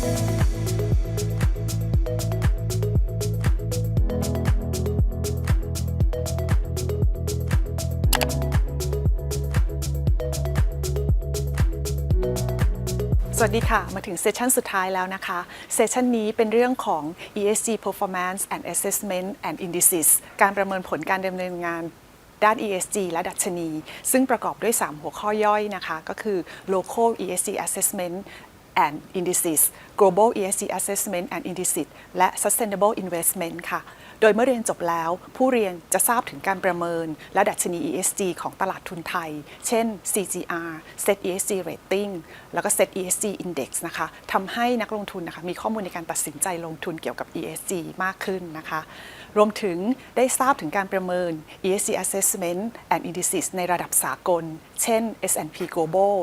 สวัสดีค่ะ มาถึงเซสชันสุดท้ายแล้วนะคะ เซสชันนี้เป็นเรื่องของ ESG Performance and Assessment and Indices การประเมินผลการดำเนินงานด้าน ESG และดัชนี ซึ่งประกอบด้วย 3 หัวข้อย่อยนะคะ ก็คือ Local ESG Assessment and Indices Global ESG Assessment and Indices และ Sustainable Investment ค่ะ โดยเมื่อเรียนจบแล้ว ผู้เรียนจะทราบถึงการประเมิน และดัชนี ESG ของตลาดทุนไทย เช่น CGR Set ESG Rating แล้วก็ Set ESG Index นะคะทำให้นักลงทุนนะคะมีข้อมูลในการตัดสินใจลงทุนเกี่ยวกับ ESG มากขึ้นนะคะ รวมถึงได้ทราบถึงการประเมิน ESG Assessment and Indices ในระดับสากล เช่น S&P Global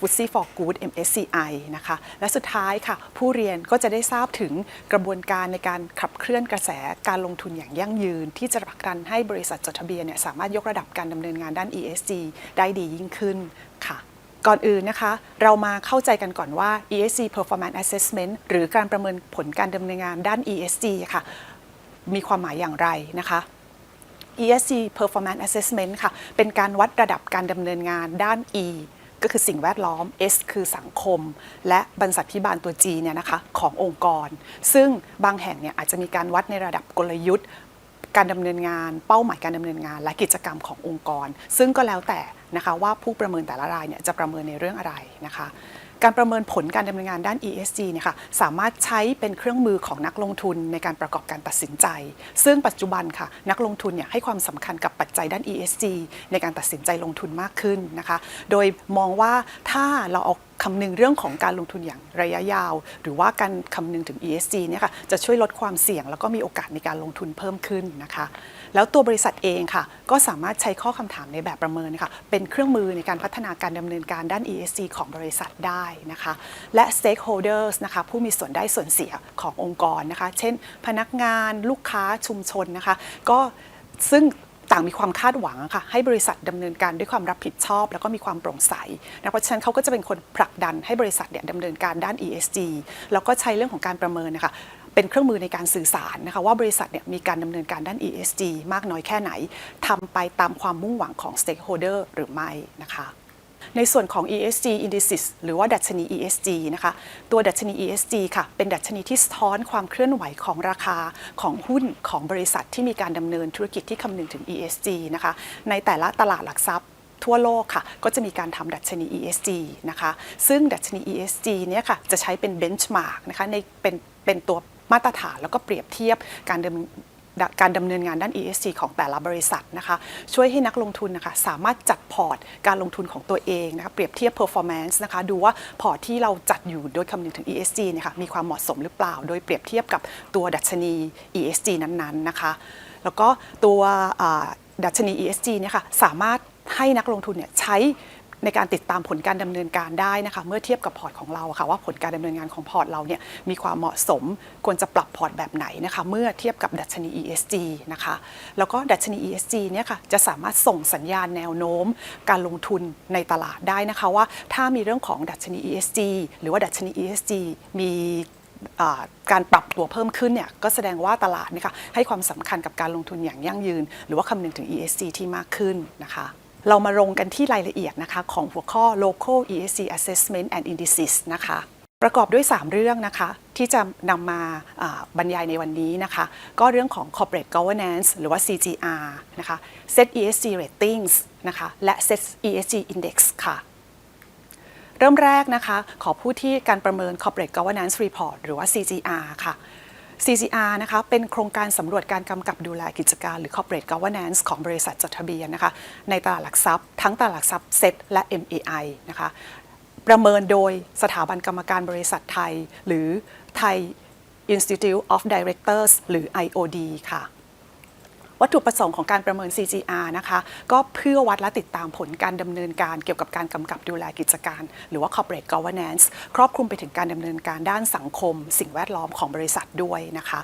f t s e for Good MSCI นะคะและสุดท้ายค่ะ ผู้เรียนก็จะได้ทราบถึงกระบวนการในการขับเคลื่อนกระแสการลงทุนอย่างยั่งยืน ที่จะผลักดันให้บริษัทจดทะเบียนเนี่ยสามารถยกระดับการดำเนินงานด้าน ESG ได้ดียิ่งขึ้นค่ะก่อนอื่นนะคะ เรามาเข้าใจกันก่อนว่า ESG Performance Assessment หรือการประเมินผลการดำเนินงานด้าน ESG ค่ะ มีความหมายอย่างไรนะคะ ESG Performance Assessment ค่ะ เป็นการวัดระดับการดำเนินงานด้าน E ก็คือสิ่งแวดล้อม S คือสังคม และบรรษัทพิบาลตัว G เนี่ยนะคะขององค์กร ซึ่งบางแห่งเนี่ยอาจจะมีการวัดในระดับกลยุทธ์ การดำเนินงาน เป้าหมายการดำเนินงาน และกิจกรรมขององค์กร ซึ่งก็แล้วแต่นะคะว่าผู้ประเมินแต่ละรายเนี่ยจะประเมินในเรื่องอะไรนะคะ การประเมินผลการดำเนินงานด้าน ESG เนี่ยค่ะสามารถใช้เป็นเครื่องมือของนักลงทุนในการประกอบการตัดสินใจ ซึ่งปัจจุบันค่ะ นักลงทุนเนี่ยให้ความสำคัญกับปัจจัยด้าน ESG ในการตัดสินใจลงทุนมากขึ้นนะคะ โดยมองว่าถ้าเราเอาคำนึงเรื่องของการลงทุนอย่างระยะยาว หรือว่าการคำนึงถึง ESG เนี่ยค่ะจะช่วยลดความเสี่ยง แล้วก็มีโอกาสในการลงทุนเพิ่มขึ้นนะคะ แล้วตัวบริษัทเองค่ะ ก็สามารถใช้ข้อคำถามในแบบประเมินนะคะเป็นเครื่องมือในการพัฒนาการดำเนินการด้าน ESG ของบริษัทได้นะคะ และ stakeholders นะคะผู้มีส่วนได้ส่วนเสียขององค์กรนะคะ เช่น พนักงานลูกค้าชุมชนนะคะ ก็ซึ่งต่างมีความคาดหวังค่ะให้บริษัทดำเนินการด้วยความรับผิดชอบ แล้วก็มีความโปร่งใสนะเพราะฉะนั้นเขาก็จะเป็นคนผลักดันให้บริษัทเนี่ยดำเนินการด้าน ESG แล้วก็ใช้เรื่องของการประเมินนะคะ เป็นเครื่องมือในการสื่อสารนะคะว่าบริษัทเนี่ยมีการดำเนินการด้าน ESG มากน้อยแค่ไหนทำไปตามความมุ่งหวังของ stakeholder หรือไม่นะคะในส่วนของ ESG indices หรือว่าดัชนี ESG นะคะ ตัวดัชนี ESG ค่ะ เป็นดัชนีที่สะท้อนความเคลื่อนไหวของราคาของหุ้นของบริษัทที่มีการดำเนินธุรกิจที่คำนึงถึง ESG นะคะ ในแต่ละตลาดหลักทรัพย์ทั่วโลกค่ะ ก็จะมีการทำดัชนี ESG นะคะ ซึ่งดัชนี ESG เนี่ยค่ะ จะใช้เป็น benchmark นะคะในเป็นเป็นตัว มาตรฐานแล้วก็เปรียบเทียบการดำการดำเนินงานด้าน ESG ของแต่ละบริษัทนะคะ ช่วยให้นักลงทุนนะคะสามารถจัดพอร์ตการลงทุนของตัวเองนะคะเปรียบเทียบ performance นะคะดูว่าพอร์ตที่เราจัดอยู่โดยคำนึงถึง ESG เนะคะมีความเหมาะสมหรือเปล่า โดยเปรียบเทียบกับตัวดัชนี ESG นั้นๆนะคะ แล้วก็ตัวดัชนี ESG เนี่ยค่ะสามารถให้นักลงทุนเนี่ยใช้ ในการติดตามผลการดำเนินการได้นะคะเมื่อเทียบกับพอร์ตของเราค่ะว่าผลการดำเนินงานของพอร์ตเราเนี่ยมีความเหมาะสมควรจะปรับพอร์ตแบบไหนนะคะเมื่อเทียบกับดัชนี ESG นะคะแล้วก็ดัชนี ESG เนี่ยค่ะจะสามารถส่งสัญญาณแนวโน้ม การลงทุนในตลาดได้นะคะว่าถ้ามีเรื่องของดัชนี ESG หรือว่าดัชนี ESG มีการปรับตัวเพิ่มขึ้นเนี่ยก็แสดงว่าตลาดเนี่ยค่ะให้ความสำคัญกับการลงทุนอย่างยั่งยืน หรือว่าคำนึงถึง ESG ที่มากขึ้นนะคะ เรามาลงกันที่รายละเอียดนะคะของหัวข้อ local ESG assessment and indices นะคะประกอบด้วย 3 เรื่องนะคะที่จะนำมาบรรยายในวันนี้นะคะ ก็เรื่องของ corporate governance หรือว่า CGR นะคะ set ESG ratings นะคะและ set ESG index ค่ะ เริ่มแรกนะคะ ขอพูดที่การประเมิน corporate governance report หรือว่า CGR ค่ะ C C R นะคะเป็นโครงการสำรวจการกำกับดูแลกิจการหรือ corporate governance ของบริษัทจดทะเบียนนะคะในตลาดหลักทรัพย์ ทั้งตลาดหลักทรัพย์เซตและ MAI นะคะประเมินโดยสถาบันกรรมการบริษัทไทย หรือ Thai Institute of Directors หรือ IOD ค่ะ วัตถุประสงค์ของการประเมิน CGR นะคะ ก็เพื่อวัดและติดตามผลการดำเนินการเกี่ยวกับการกำกับดูแลกิจการ หรือว่า corporate governance ครอบคลุมไปถึงการดำเนินการด้านสังคม สิ่งแวดล้อมของบริษัทด้วยนะคะ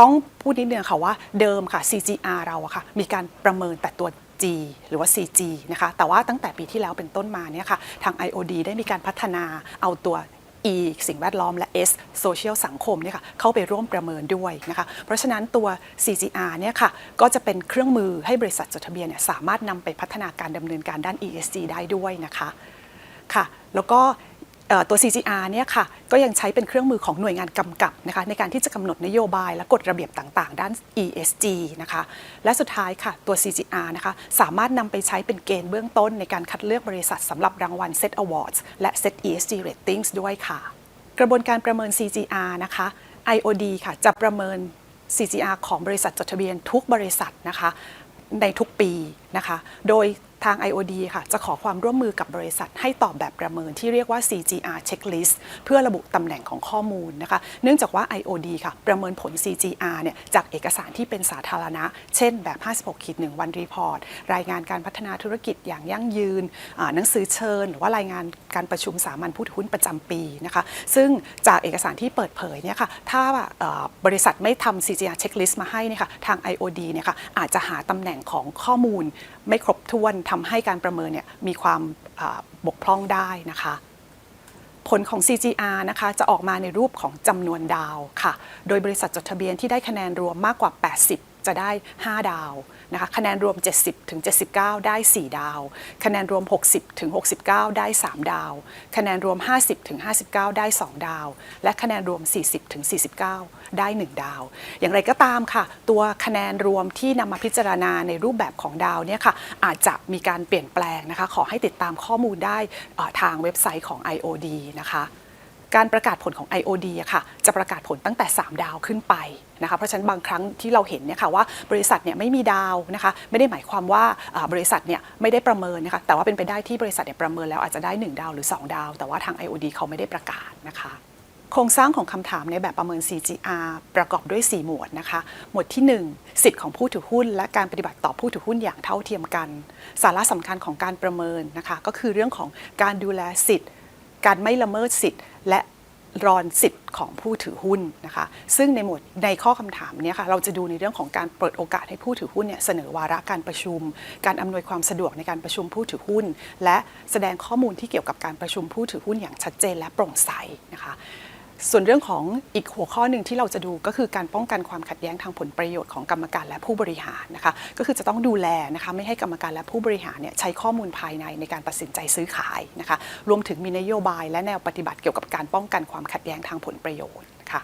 ต้องพูดนิดนึงค่ะว่าเดิมค่ะ CGR เราอะค่ะมีการประเมินแต่ตัว G หรือว่า CG นะคะแต่ว่าตั้งแต่ปีที่แล้วเป็นต้นมาเนี่ยค่ะทาง IOD ได้มีการพัฒนาเอาตัว E สิ่งแวดล้อมและ S Social สังคมเนี่ยค่ะเข้าไปร่วมประเมินด้วยนะคะเพราะฉะนั้นตัว CGR เนี่ยค่ะก็จะเป็นเครื่องมือให้บริษัทจดทะเบียนเนี่ยสามารถนำไปพัฒนาการดำเนินการด้าน ESG ได้ด้วยนะคะค่ะแล้วก็ ตัว CGR เนี่ยค่ะก็ยังใช้เป็นเครื่องมือของหน่วยงานกำกับนะคะในการที่จะกำหนดนโยบายและกฎระเบียบต่างๆ ด้าน ESG นะคะและสุดท้ายค่ะตัว CGR นะคะสามารถนำไปใช้เป็นเกณฑ์เบื้องต้นในการคัดเลือกบริษัทสำหรับรางวัล Set Awards และ Set ESG Ratings ด้วยค่ะ กระบวนการประเมิน CGR นะคะ IOD ค่ะจะประเมิน CGR ของบริษัทจดทะเบียนทุกบริษัทนะคะในทุกปีนะคะ โดย ทาง IOD ค่ะ จะขอความร่วมมือกับบริษัท ให้ตอบแบบประเมินที่เรียกว่า CGR checklist เพื่อระบุตำแหน่งของข้อมูลนะคะ เนื่องจากว่า IOD ค่ะ ประเมินผล CGR เนี่ยจากเอกสารที่เป็นสาธารณะ เช่นแบบ 56ขีด1วันรีพอร์ต รายงานการพัฒนาธุรกิจอย่างยั่งยืน หนังสือเชิญ หรือว่ารายงานการประชุมสามัญผู้ถือหุ้นประจำปีนะคะ ซึ่งจากเอกสารที่เปิดเผยเนี่ยค่ะ ถ้าบริษัทไม่ทำ CGR checklist มาให้เนี่ยค่ะ ทาง IOD เนี่ยค่ะอาจจะหาตำแหน่งของข้อมูลไม่ครบถ้วนทำให้การประเมินเนี่ยมีความบกพร่องได้นะคะผลของ CGR นะคะจะออกมาในรูปของจำนวนดาวค่ะ โดยบริษัทจดทะเบียนที่ได้คะแนนรวมมากกว่า 80 จะได้ 5 ดาวนะคะคะแนนรวม 70ถึง79 ได้ 4 ดาว คะแนนรวม 60ถึง69 ได้ 3 ดาว คะแนนรวม 50ถึง59 ได้ 2 ดาว และคะแนนรวม 40ถึง49 ได้ 1 ดาว อย่างไรก็ตามค่ะ ตัวคะแนนรวมที่นำมาพิจารณาในรูปแบบของดาวเนี่ยค่ะอาจจะมีการเปลี่ยนแปลงนะคะขอให้ติดตามข้อมูลได้ทางเว็บไซต์ของ IOD นะคะ การประกาศผลของ IOD อะค่ะจะประกาศผลตั้งแต่ 3 ดาวขึ้นไปนะคะเพราะฉะนั้นบางครั้งที่เราเห็นเนี่ยค่ะว่าบริษัทเนี่ยไม่มีดาวนะคะไม่ได้หมายความว่าบริษัทเนี่ยไม่ได้ประเมินนะคะแต่ว่าเป็นไปได้ที่บริษัทเนี่ยประเมินแล้วอาจจะได้ 1 ดาวหรือ 2 ดาว แต่ว่าทาง IOD เขาไม่ได้ประกาศนะคะโครงสร้างของคำถามในแบบประเมิน CGR ประกอบด้วย 4 หมวดนะคะ หมวดที่ 1 สิทธิ์ของผู้ถือหุ้น และการปฏิบัติต่อผู้ถือหุ้นอย่างเท่าเทียมกัน สาระสำคัญของการประเมินนะคะ ก็คือเรื่องของการดูแลสิทธิ์ การไม่ละเมิดสิทธิ์ และรอนสิทธิ์ของผู้ถือหุ้นนะคะ ซึ่งในหมวดในข้อคำถามนี้ค่ะเราจะดูในเรื่องของการเปิดโอกาสให้ผู้ถือหุ้นเนี่ยเสนอวาระการประชุม การอำนวยความสะดวกในการประชุมผู้ถือหุ้น และแสดงข้อมูลที่เกี่ยวกับการประชุมผู้ถือหุ้นอย่างชัดเจนและโปร่งใสนะคะ ส่วนเรื่องของอีกหัวข้อหนึ่งที่เราจะดูก็คือการป้องกันความขัดแย้งทางผลประโยชน์ของกรรมการและผู้บริหารนะคะก็คือจะต้องดูแลนะคะไม่ให้กรรมการและผู้บริหารเนี่ยใช้ข้อมูลภายในในการตัดสินใจซื้อขายนะคะรวมถึงมีนโยบายและแนวปฏิบัติเกี่ยวกับการป้องกันความขัดแย้งทางผลประโยชน์ค่ะ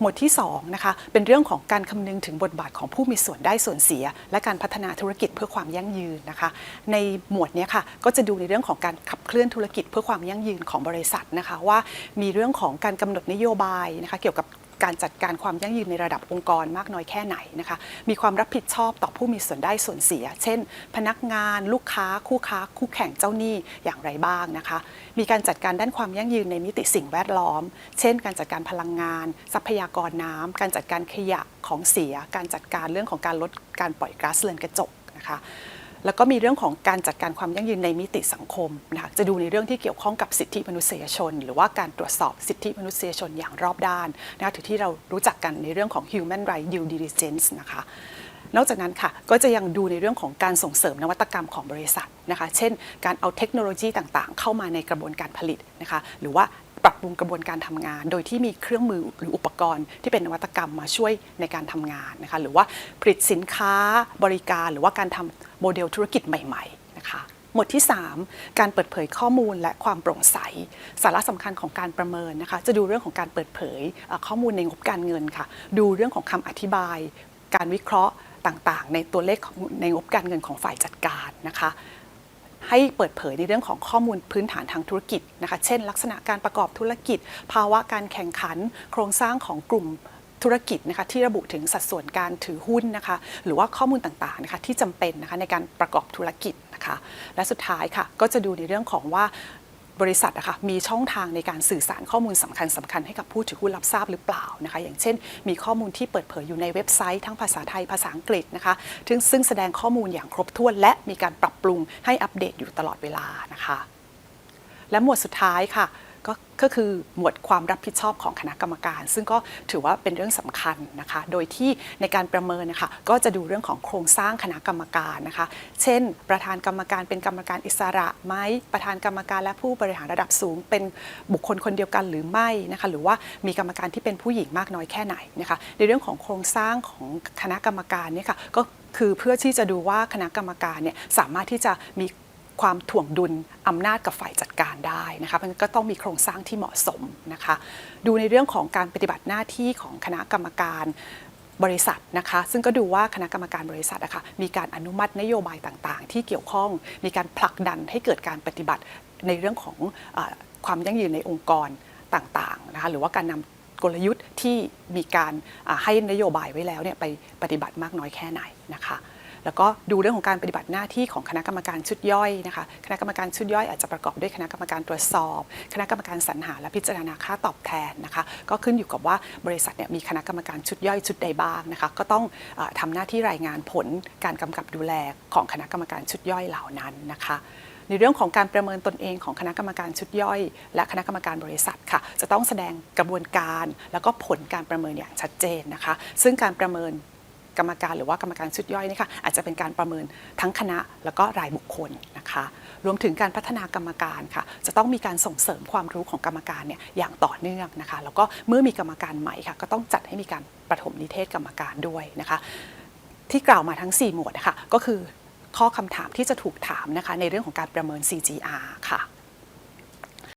หมวดที่2นะคะเป็นเรื่องของการคำนึงถึงบทบาทของผู้มีส่วนได้ส่วนเสีย และการพัฒนาธุรกิจเพื่อความยั่งยืนนะคะ ในหมวดนี้ค่ะก็จะดูในเรื่องของการขับเคลื่อนธุรกิจเพื่อความยั่งยืนของบริษัทนะคะว่ามีเรื่องของการกำหนดนโยบายนะคะเกี่ยวกับ การจัดการความยั่งยืนในระดับองค์กรมากน้อยแค่ไหนนะคะ มีความรับผิดชอบต่อผู้มีส่วนได้ส่วนเสีย เช่น พนักงาน ลูกค้า คู่ค้า คู่แข่งเจ้าหนี้อย่างไรบ้างนะคะ มีการจัดการด้านความยั่งยืนในมิติสิ่งแวดล้อม เช่น การจัดการพลังงาน ทรัพยากรน้ำการจัดการขยะของเสีย การจัดการเรื่องของการลดการปล่อยก๊าซเรือนกระจกนะคะ แล้วก็มีเรื่องของการจัดการความยั่งยืนในมิติสังคมนะคะจะดูในเรื่องที่เกี่ยวข้องกับสิทธิมนุษยชน หรือว่าการตรวจสอบสิทธิมนุษยชนอย่างรอบด้านนะคะถือที่เรารู้จักกันในเรื่องของ human right due diligence นะคะนอกจากนั้นค่ะก็จะยังดูในเรื่องของการส่งเสริมนวัตกรรมของบริษัทนะคะ เช่น การเอาเทคโนโลยีต่างๆ เข้ามาในกระบวนการผลิตนะคะ หรือว่า ปรับปรุงกระบวนการทำงาน โดยที่มีเครื่องมือหรืออุปกรณ์ที่เป็นนวัตกรรมมาช่วยในการทำงานนะคะหรือว่าผลิตสินค้าบริการ หรือว่าการทำโมเดลธุรกิจใหม่ๆนะคะหมวดที่ 3 การเปิดเผยข้อมูลและความโปร่งใส สาระสำคัญของการประเมินนะคะจะดูเรื่องของการเปิดเผยข้อมูลในงบการเงินค่ะ ดูเรื่องของคำอธิบาย การวิเคราะห์ต่างๆ ในตัวเลขในงบการเงินของฝ่ายจัดการนะคะ ให้เปิดเผยในเรื่องของข้อมูลพื้นฐานทางธุรกิจนะคะ เช่น ลักษณะการประกอบธุรกิจ ภาวะการแข่งขัน โครงสร้างของกลุ่มธุรกิจนะคะที่ระบุถึงสัดส่วนการถือหุ้นนะคะหรือว่าข้อมูลต่างๆนะคะที่จำเป็นนะคะในการประกอบธุรกิจนะคะและสุดท้ายค่ะก็จะดูในเรื่องของว่า บริษัทนะคะมีช่องทางในการสื่อสารข้อมูลสำคัญสคัญให้กับผู้ถือหุ้นรับทราบหรือเปล่านะคะ อย่างเช่น มีข้อมูลที่เปิดเผยอยู่ในเว็บไซต์ทั้งภาษาไทยภาษาอังกฤษนะคะซึ่งซึ่งแสดงข้อมูลอย่างครบถ้วน และมีการปรับปรุงให้อัปเดตอยู่ตลอดเวลานะคะและหมวดสุดท้ายค่ะ ก็ก็คือหมวดความรับผิดชอบของคณะกรรมการ ซึ่งก็ถือว่าเป็นเรื่องสำคัญนะคะ โดยที่ในการประเมินนะคะก็จะดูเรื่องของโครงสร้างคณะกรรมการนะคะ เช่น ประธานกรรมการเป็นกรรมการอิสระไหมประธานกรรมการและผู้บริหารระดับสูง เป็นบุคคลคนเดียวกันหรือไม่นะคะหรือว่ามีกรรมการที่เป็นผู้หญิงมากน้อยแค่ไหนนะคะในเรื่องของโครงสร้างของคณะกรรมการเนี่ยค่ะก็คือเพื่อที่จะดูว่าคณะกรรมการเนี่ยสามารถที่จะมี ความถ่วงดุลอำนาจกับฝ่ายจัดการได้นะคะมันก็ต้องมีโครงสร้างที่เหมาะสมนะคะ ดูในเรื่องของการปฏิบัติหน้าที่ของคณะกรรมการบริษัทนะคะซึ่งก็ดูว่าคณะกรรมการบริษัทนะคะมีการอนุมัตินโยบายต่างๆ ที่เกี่ยวข้องมีการผลักดันให้เกิดการปฏิบัติในเรื่องของอความยั่งยืนในองค์กรต่างๆนะคะหรือว่าการนำกลยุทธ์ที่มีการให้นโยบายไว้แล้วเนี่ยไปปฏิบัติมากน้อยแค่ไหนนะคะ แล้วก็ดูเรื่องของการปฏิบัติหน้าที่ของคณะกรรมการชุดย่อยนะคะ คณะกรรมการชุดย่อยอาจจะประกอบด้วยคณะกรรมการตรวจสอบ คณะกรรมการสรรหาและพิจารณาค่าตอบแทนนะคะ ก็ขึ้นอยู่กับว่าบริษัทเนี่ยมีคณะกรรมการชุดย่อยชุดใดบ้างนะคะ ก็ต้องออทำหน้าที่รายงานผลการกำกับดูแลของคณะกรรมการชุดย่อยเหล่านั้นนะคะในเรื่องของการประเมินตนเองของคณะกรรมการชุดย่อย และคณะกรรมการบริษัทค่ะ จะต้องแสดงกระบวนการ แล้วก็ผลการประเมินอย่างชัดเจนนะคะ ซึ่งการประเมิน กรรมการหรือว่ากรรมการชุดย่อยนี่ค่ะอาจจะเป็นการประเมินทั้งคณะแล้วก็รายบุคคลนะคะรวมถึงการพัฒนากรรมการค่ะ จะต้องมีการส่งเสริมความรู้ของกรรมการเนี่ยอย่างต่อเนื่องนะคะ แล้วก็เมื่อมีกรรมการใหม่ค่ะ ก็ต้องจัดให้มีการประถมนิเทศกรรมการด้วยนะคะ ที่กล่าวมาทั้ง 4 หมวดนะคะก็คือข้อคำถามที่จะถูกถามนะคะในเรื่องของการประเมิน CGR ค่ะ